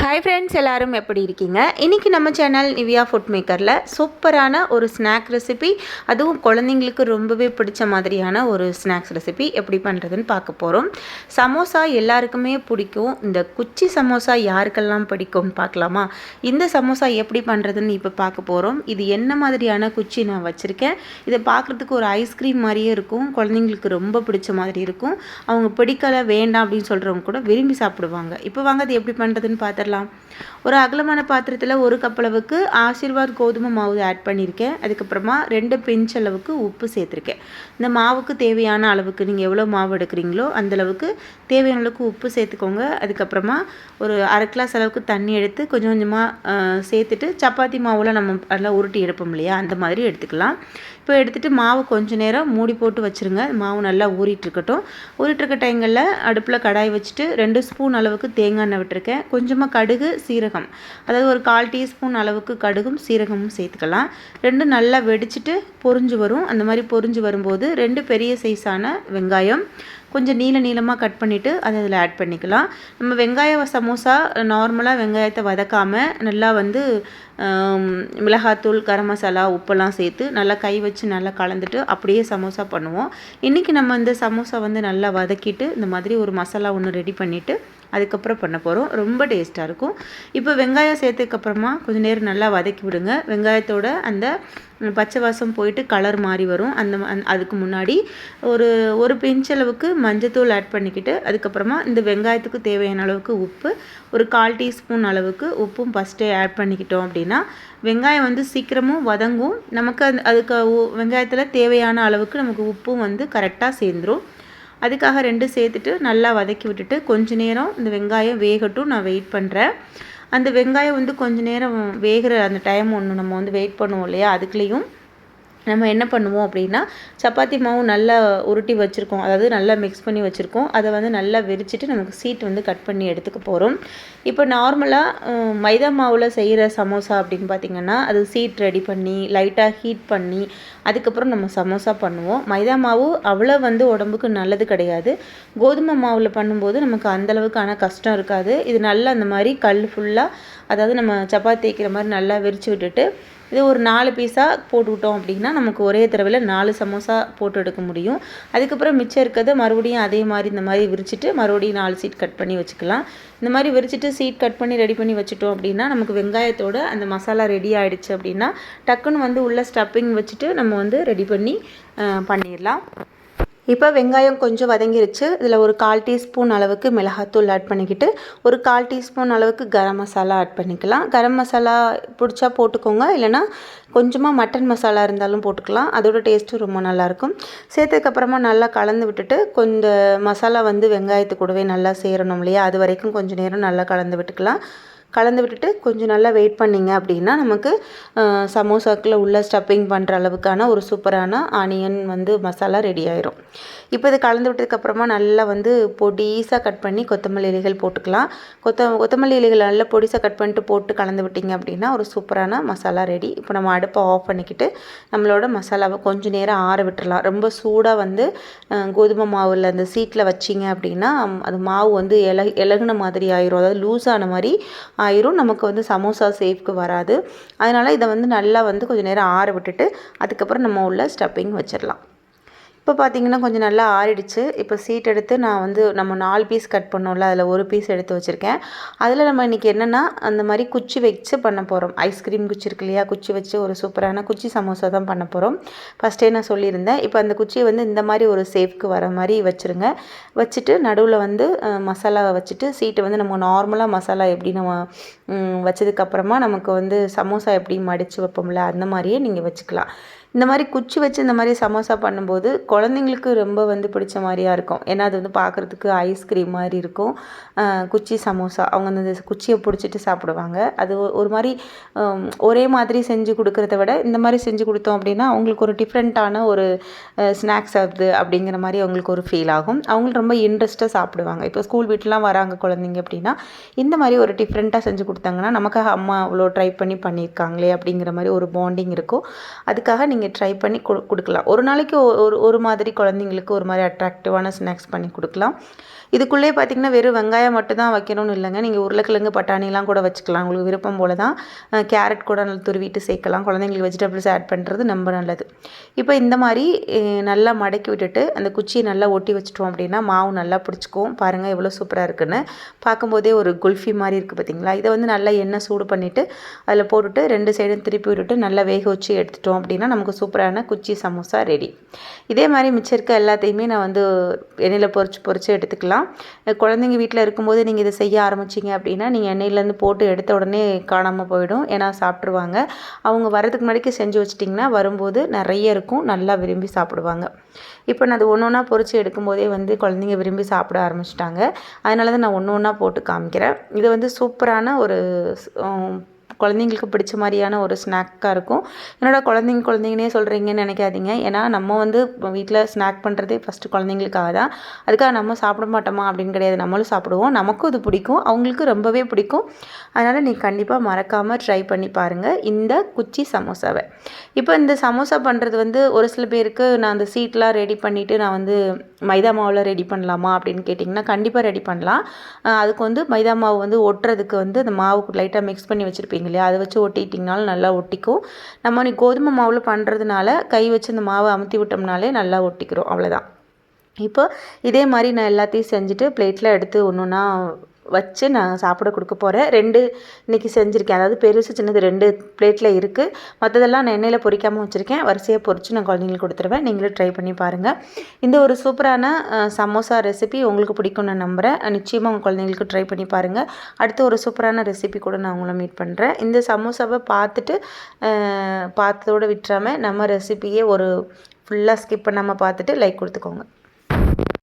Hi friends எல்லோரும் எப்படி இருக்கீங்க? இன்றைக்கி நம்ம சேனல் நிவியா ஃபுட் மேக்கரில் சூப்பரான ஒரு ஸ்நாக் ரெசிபி அதுவும் குழந்தைங்களுக்கு ரொம்பவே பிடிச்ச மாதிரியான ஒரு ஸ்நாக்ஸ் ரெசிபி எப்படி பண்ணுறதுன்னு பார்க்க போகிறோம் சமோசா எல்லாருக்குமே பிடிக்கும். இந்த குச்சி சமோசா யாருக்கெல்லாம் பிடிக்கும்னு பார்க்கலாமா? இந்த சமோசா எப்படி பண்ணுறதுன்னு இப்போ பார்க்க போகிறோம் இது என்ன மாதிரியான குச்சி நான் வச்சுருக்கேன். இதை பார்க்குறதுக்கு ஒரு ஐஸ்கிரீம் மாதிரியே இருக்கும். குழந்தைங்களுக்கு ரொம்ப பிடிச்ச மாதிரி இருக்கும். அவங்க பிடிக்கலை வேண்டாம் அப்படின்னு சொல்கிறவங்க கூட விரும்பி சாப்பிடுவாங்க. இப்போ வாங்க அது எப்படி பண்ணுறதுன்னு பார்த்துடலாம் ஒரு அகலமான பாத்திரத்தில் ஒரு கப் அளவுக்கு ஆசீர்வாத் கோதுமை மாவு ஆட் பண்ணியிருக்கேன் அதுக்கப்புறமா ரெண்டு பிஞ்ச் அளவுக்கு உப்பு சேர்த்துருக்கேன். இந்த மாவுக்கு தேவையான அளவுக்கு நீங்கள் எவ்வளோ மாவு எடுக்கிறீங்களோ அந்த அளவுக்கு தேவையான அளவுக்கு உப்பு சேர்த்துக்கோங்க. அதுக்கப்புறமா ஒரு அரை கிளாஸ் அளவுக்கு தண்ணி எடுத்து கொஞ்சம் கொஞ்சமாக சேர்த்துட்டு சப்பாத்தி மாவில் நம்ம நல்லா உருட்டி எடுப்போம் இல்லையா? அந்த மாதிரி எடுத்துக்கலாம். இப்போ எடுத்துகிட்டு மாவு கொஞ்ச நேரம் மூடி போட்டு வச்சுருங்க. மாவு நல்லா ஊறிட்டு இருக்கட்டும் ஊறிட்டு இருக்க டைங்களில் அடுப்பில் கடாய் வச்சுட்டு ரெண்டு ஸ்பூன் அளவுக்கு தேங்காய் எண்ணெய் விட்டுருக்கேன். கொஞ்சமாக கடுகு சீரகம். அதாவது ஒரு கால் டீஸ்பூன் அளவுக்கு கடுகும் சீரகமும் சேர்த்துக்கலாம். ரெண்டும் நல்லா வெடிச்சிட்டு பொரிஞ்சு வரும். அந்த மாதிரி பொரிஞ்சு வரும்போது ரெண்டு பெரிய சைஸான வெங்காயம் கொஞ்சம் நீள நீளமாக கட் பண்ணிவிட்டு அதை அதில் ஆட் பண்ணிக்கலாம். நம்ம வெங்காய சமோசா நார்மலாக வெங்காயத்தை வதக்காமல் நல்லா வந்து மிளகாத்தூள் கரம் மசாலா உப்பெல்லாம் சேர்த்து நல்லா கை வச்சு நல்லா கலந்துட்டு அப்படியே சமோசா பண்ணுவோம். இன்றைக்கி நம்ம இந்த சமோசா வந்து நல்லா வதக்கிட்டு இந்த மாதிரி ஒரு மசாலா ஒன்று ரெடி பண்ணிவிட்டு அதுக்கப்புறம் பண்ண போகிறோம் ரொம்ப டேஸ்ட்டாக இருக்கும். இப்போ வெங்காயம் சேர்த்ததுக்கப்புறமா கொஞ்சம் நேரம் நல்லா வதக்கி விடுங்க. வெங்காயத்தோட அந்த பச்சை வாசம் போயிட்டு கலர் மாறி வரும். அந்த அதுக்கு முன்னாடி ஒரு ஒரு பிஞ்ச் அளவுக்கு மஞ்சத்தூள் ஆட் பண்ணிக்கிட்டு அதுக்கப்புறமா இந்த வெங்காயத்துக்கு தேவையான அளவுக்கு உப்பு ஒரு கால் டீஸ்பூன் அளவுக்கு உப்பும் ஃபஸ்ட்டே ஆட் பண்ணிக்கிட்டோம் அப்படின்னா வெங்காயம் வந்து சீக்கிரமும் வதங்கும். நமக்கு அந்த அதுக்கு வெங்காயத்தில் தேவையான அளவுக்கு நமக்கு உப்பும் வந்து கரெக்டாக சேர்ந்துடும் அதுக்காக ரெண்டும் சேர்த்துட்டு நல்லா வதக்கி விட்டுட்டு கொஞ்ச நேரம் இந்த வெங்காயம் வேகட்டும் நான் வெயிட் பண்ணுறேன் அந்த வெங்காயம் வந்து கொஞ்ச நேரம் வேகிற அந்த டைம் ஒன்று நம்ம வந்து வெயிட் பண்ணுவோம் இல்லையா? அதுக்குள்ளேயும் நம்ம என்ன பண்ணுவோம் அப்படின்னா சப்பாத்தி மாவு நல்லா உருட்டி வச்சுருக்கோம். அதாவது நல்லா மிக்ஸ் பண்ணி வச்சுருக்கோம். அதை வந்து நல்லா விரிச்சிட்டு நமக்கு சீட் வந்து கட் பண்ணி எடுத்துக்க போகிறோம் இப்போ நார்மலாக மைதா மாவில் செய்கிற சமோசா அப்படின்னு பார்த்திங்கன்னா அது சீட் ரெடி பண்ணி லைட்டாக ஹீட் பண்ணி அதுக்கப்புறம் நம்ம சமோசா பண்ணுவோம். மைதா மாவு அவ்வளோ வந்து உடம்புக்கு நல்லது கிடையாது. கோதுமை மாவில் பண்ணும்போது நமக்கு அந்தளவுக்கான கஷ்டம் இருக்காது. இது நல்லா அந்த மாதிரி கல் ஃபுல்லாக அதாவது நம்ம சப்பாத்தி தேய்க்கிற மாதிரி நல்லா விரித்து விட்டுட்டு இது ஒரு நாலு பீஸாக போட்டுவிட்டோம் அப்படின்னா நமக்கு ஒரே தடவையில் நாலு சமோசா போட்டு எடுக்க முடியும். அதுக்கப்புறம் மிச்சம் இருக்கிறத மறுபடியும் அதே மாதிரி இந்த மாதிரி விரிச்சிட்டு மறுபடியும் நாலு சீட் கட் பண்ணி வச்சுக்கலாம். இந்த மாதிரி விரிச்சிட்டு சீட் கட் பண்ணி ரெடி பண்ணி வச்சுட்டோம் அப்படின்னா நமக்கு வெங்காயத்தோட அந்த மசாலா ரெடி ஆகிடுச்சு அப்படின்னா டக்குன்னு வந்து உள்ள ஸ்டப்பிங் வச்சுட்டு நம்ம வந்து ரெடி பண்ணி பண்ணிடலாம். இப்போ வெங்காயம் கொஞ்சம் வதங்கிருச்சு. இதில் ஒரு கால் டீஸ்பூன் அளவுக்கு மிளகாத்தூள் ஆட் பண்ணிக்கிட்டு ஒரு கால் டீஸ்பூன் அளவுக்கு கரம் மசாலா ஆட் பண்ணிக்கலாம். கரம் மசாலா பிடிச்சா போட்டுக்கோங்க. இல்லைனா கொஞ்சமாக மட்டன் மசாலா இருந்தாலும் போட்டுக்கலாம். அதோட டேஸ்ட்டும் ரொம்ப நல்லாயிருக்கும். சேர்த்ததுக்கப்புறமா நல்லா கலந்து விட்டுட்டு கொஞ்சம் மசாலா வந்து வெங்காயத்து கூடவே நல்லா சேரணும் இல்லையா? அது வரைக்கும் கொஞ்சம் நேரம் நல்லா கலந்து விட்டுக்கலாம். கலந்து விட்டுட்டு கொஞ்சம் நல்லா வெயிட் பண்ணிங்க அப்படின்னா நமக்கு சமோசாக்கில் உள்ள ஸ்டப்பிங் பண்ணுற அளவுக்கான ஒரு சூப்பரான ஆனியன் வந்து மசாலா ரெடி ஆயிரும். இப்போ இது கலந்து விட்டதுக்கப்புறமா நல்லா வந்து பொடிசாக கட் பண்ணி கொத்தமல்லி இலைகள் போட்டுக்கலாம். கொத்த கொத்தமல்லி இலைகள் நல்லா பொடிசாக கட் பண்ணிட்டு போட்டு கலந்து விட்டிங்க அப்படின்னா ஒரு சூப்பரான மசாலா ரெடி இப்போ நம்ம அடுப்பை ஆஃப் பண்ணிக்கிட்டு நம்மளோட மசாலாவை கொஞ்சம் நேரம் ஆற விட்டுறலாம். ரொம்ப சூடாக வந்து கோதுமை மாவில் அந்த சீட்டில் வச்சிங்க அப்படின்னா அது மாவு வந்து இல இலகுன மாதிரி ஆயிரும். அதாவது லூஸ் ஆன மாதிரி ஆயிரும். நமக்கு வந்து சமோசா சேஃப்க்கு வராது. அதனால் இதை வந்து நல்லா வந்து கொஞ்சம் நேரம் ஆற விட்டுட்டு அதுக்கப்புறம் நம்ம உள்ள ஸ்டப்பிங் வச்சிடலாம். இப்போ பார்த்தீங்கன்னா கொஞ்சம் நல்லா ஆறிடுச்சு. இப்போ சீட் எடுத்து நான் வந்து நம்ம நாலு பீஸ் கட் பண்ணோம்ல அதில் ஒரு பீஸ் எடுத்து வச்சுருக்கேன். அதில் நம்ம இன்றைக்கி என்னென்னா அந்த மாதிரி குச்சி வச்சு பண்ண போகிறோம் ஐஸ்கிரீம் குச்சி இருக்கு இல்லையா? குச்சி வச்சு ஒரு சூப்பரான குச்சி சமோசா தான் பண்ண போகிறோம் ஃபஸ்ட்டே நான் சொல்லியிருந்தேன். இப்போ அந்த குச்சியை வந்து இந்த மாதிரி ஒரு சேஃப்க்கு வர மாதிரி வச்சுருங்க. வச்சுட்டு நடுவில் வந்து மசாலாவை வச்சுட்டு சீட்டை வந்து நம்ம நார்மலாக மசாலா எப்படி நம்ம வச்சதுக்கப்புறமா நமக்கு வந்து சமோசா எப்படி மடித்து வைப்போம்ல அந்த மாதிரியே நீங்கள் வச்சுக்கலாம். இந்த மாதிரி குச்சி வச்சு இந்த மாதிரி சமோசா பண்ணும்போது குழந்தைங்களுக்கு ரொம்ப வந்து பிடிச்ச மாதிரியா இருக்கும். ஏன்னா அது வந்து பார்க்குறதுக்கு ஐஸ்கிரீம் மாதிரி இருக்கும். குச்சி சமோசா. அவங்க அந்த குச்சியை பிடிச்சிட்டு சாப்பிடுவாங்க. அது ஒரு மாதிரி ஒரே மாதிரி செஞ்சு கொடுக்குறத விட இந்த மாதிரி செஞ்சு கொடுத்தோம் அப்படின்னா அவங்களுக்கு ஒரு டிஃப்ரெண்ட்டான ஒரு ஸ்நாக்ஸ் ஆகுது அப்படிங்கிற மாதிரி அவங்களுக்கு ஒரு ஃபீல் ஆகும். அவங்களுக்கு ரொம்ப இன்ட்ரெஸ்ட்டாக சாப்பிடுவாங்க. இப்போ ஸ்கூல் வீட்டெலாம் வராங்க குழந்தைங்க அப்படின்னா இந்த மாதிரி ஒரு டிஃப்ரெண்ட்டாக செஞ்சு கொடுத்தாங்கன்னா நமக்காக அம்மா அவ்வளோ ட்ரை பண்ணி பண்ணியிருக்காங்களே அப்படிங்கிற மாதிரி ஒரு பாண்டிங் இருக்கும். அதுக்காக நீங்கள் நீங்கள் ட்ரை பண்ணி கொடு கொடுக்கலாம். ஒரு நாளைக்கு ஒ- ஒரு ஒரு மாதிரி குழந்தைங்களுக்கு ஒரு மாதிரி அட்ராக்டிவான ஸ்நாக்ஸ் பண்ணி கொடுக்கலாம். இதுக்குள்ளே பார்த்தீங்கன்னா வெறும் வெங்காயம் மட்டும் தான் வைக்கணும்னு இல்லைங்க. நீங்கள் உருளைக்கிழங்கு பட்டாணிலாம் கூட வச்சுக்கலாம். உங்களுக்கு விருப்பம் போல தான் கேரட் கூட நல்லா துருவிட்டு சேர்க்கலாம். குழந்தைங்களுக்கு வெஜிடபிள்ஸ் ஆட் பண்ணுறது ரொம்ப நல்லது. இப்போ இந்த மாதிரி நல்லா மடக்கி விட்டுட்டு அந்த குச்சியை நல்லா ஒட்டி வச்சிட்டோம் அப்படின்னா மாவு நல்லா பிடிச்சிக்கும். பாருங்கள் எவ்வளோ சூப்பராக இருக்குன்னு. பார்க்கும்போதே ஒரு குல்ஃபி மாதிரி இருக்குது பார்த்தீங்களா இதை வந்து நல்லா எண்ணெய் சூடு பண்ணிவிட்டு அதில் போட்டுட்டு ரெண்டு சைடும் திருப்பி விட்டுட்டு நல்லா வேக வச்சு எடுத்துட்டோம் அப்படின்னா நமக்கு சூப்பரான குச்சி சமோசா ரெடி இதே மாதிரி மிச்சம் இருக்க எல்லாத்தையுமே நான் வந்து எண்ணெயில் பொறிச்சு பொறிச்சு எடுத்துக்கலாம். குழந்தைங்க வீட்டில் இருக்கும்போது நீங்கள் இதை செய்ய ஆரம்பிச்சிங்க அப்படின்னா நீங்கள் எண்ணெயிலேருந்து போட்டு எடுத்த உடனே காணாமல் போயிடும். ஏன்னா சாப்பிட்ருவாங்க அவங்க வரதுக்கு முன்னாடிக்கு செஞ்சு வச்சிட்டிங்கன்னா வரும்போது நிறைய இருக்கும். நல்லா விரும்பி சாப்பிடுவாங்க. இப்போ நான் அது ஒன்று ஒன்றா பொறிச்சு எடுக்கும்போதே வந்து குழந்தைங்க விரும்பி சாப்பிட ஆரம்பிச்சிட்டாங்க. அதனால தான் நான் ஒன்று ஒன்றா போட்டு காமிக்கிறேன். இது வந்து சூப்பரான ஒரு குழந்தைங்களுக்கு பிடிச்ச மாதிரியான ஒரு ஸ்நாக்காக இருக்கும். என்னோட குழந்தைங்க குழந்தைங்கனே சொல்கிறீங்கன்னு நினைக்காதீங்க. ஏன்னா நம்ம வந்து வீட்டில் ஸ்நாக் பண்ணுறதே ஃபஸ்ட்டு குழந்தைங்களுக்காக தான். அதுக்காக நம்ம சாப்பிட மாட்டோமா அப்படின்னு கிடையாது. நம்மளும் சாப்பிடுவோம். நமக்கும் இது பிடிக்கும். அவங்களுக்கு ரொம்பவே பிடிக்கும். அதனால் நீ கண்டிப்பாக மறக்காமல் ட்ரை பண்ணி பாருங்கள் இந்த குச்சி சமோசாவை. இப்போ இந்த சமோசா பண்ணுறது வந்து ஒரு சில பேருக்கு நான் அந்த சீட்லாம் ரெடி பண்ணிவிட்டு நான் வந்து மைதா மாவில் ரெடி பண்ணலாமா அப்படின்னு கேட்டிங்கன்னா கண்டிப்பாக ரெடி பண்ணலாம். அதுக்கு வந்து மைதா மாவு வந்து ஒட்டுறதுக்கு வந்து அந்த மாவுக்கு லைட்டாக மிக்ஸ் பண்ணி வச்சுருப்பீங்க. இல்லையா? அதை வச்சு ஒட்டிட்டிங்கனாலும் நல்லா ஒட்டிக்கும். நம்ம நீ கோதுமை மாவில் பண்ணுறதுனால கை வச்சு அந்த மாவை அமுத்தி விட்டோம்னாலே நல்லா ஒட்டிக்கிறோம். அவ்வளோதான் இப்போ இதே மாதிரி நான் எல்லாத்தையும் செஞ்சுட்டு பிளேட்டில் எடுத்து ஒன்று ஒன்றா வச்சு நான் சாப்பிட கொடுக்க போகிறேன் ரெண்டு இன்றைக்கி செஞ்சுருக்கேன். அதாவது பெருசு சின்னது ரெண்டு பிளேட்டில் இருக்குது மற்றதெல்லாம் நான் எண்ணெயில் பொறிக்காமல் வச்சுருக்கேன். வரிசையாக பொறிச்சு நான் குழந்தைங்களுக்கு கொடுத்துருவேன். நீங்களும் ட்ரை பண்ணி பாருங்கள் இந்த ஒரு சூப்பரான சமோசா ரெசிபி உங்களுக்கு பிடிக்கும் நான் நம்புகிறேன் நிச்சயமாக உங்கள் குழந்தைங்களுக்கு ட்ரை பண்ணி பாருங்கள் அடுத்து ஒரு சூப்பரான ரெசிபி கூட நான் உங்களை மீட் பண்ணுறேன் இந்த சமோசாவை பார்த்துட்டு பார்த்ததோடு விட்டுறாமல் நம்ம ரெசிபியே ஒரு ஃபுல்லாக ஸ்கிப் பண்ணாமல் பார்த்துட்டு லைக் கொடுத்துக்கோங்க.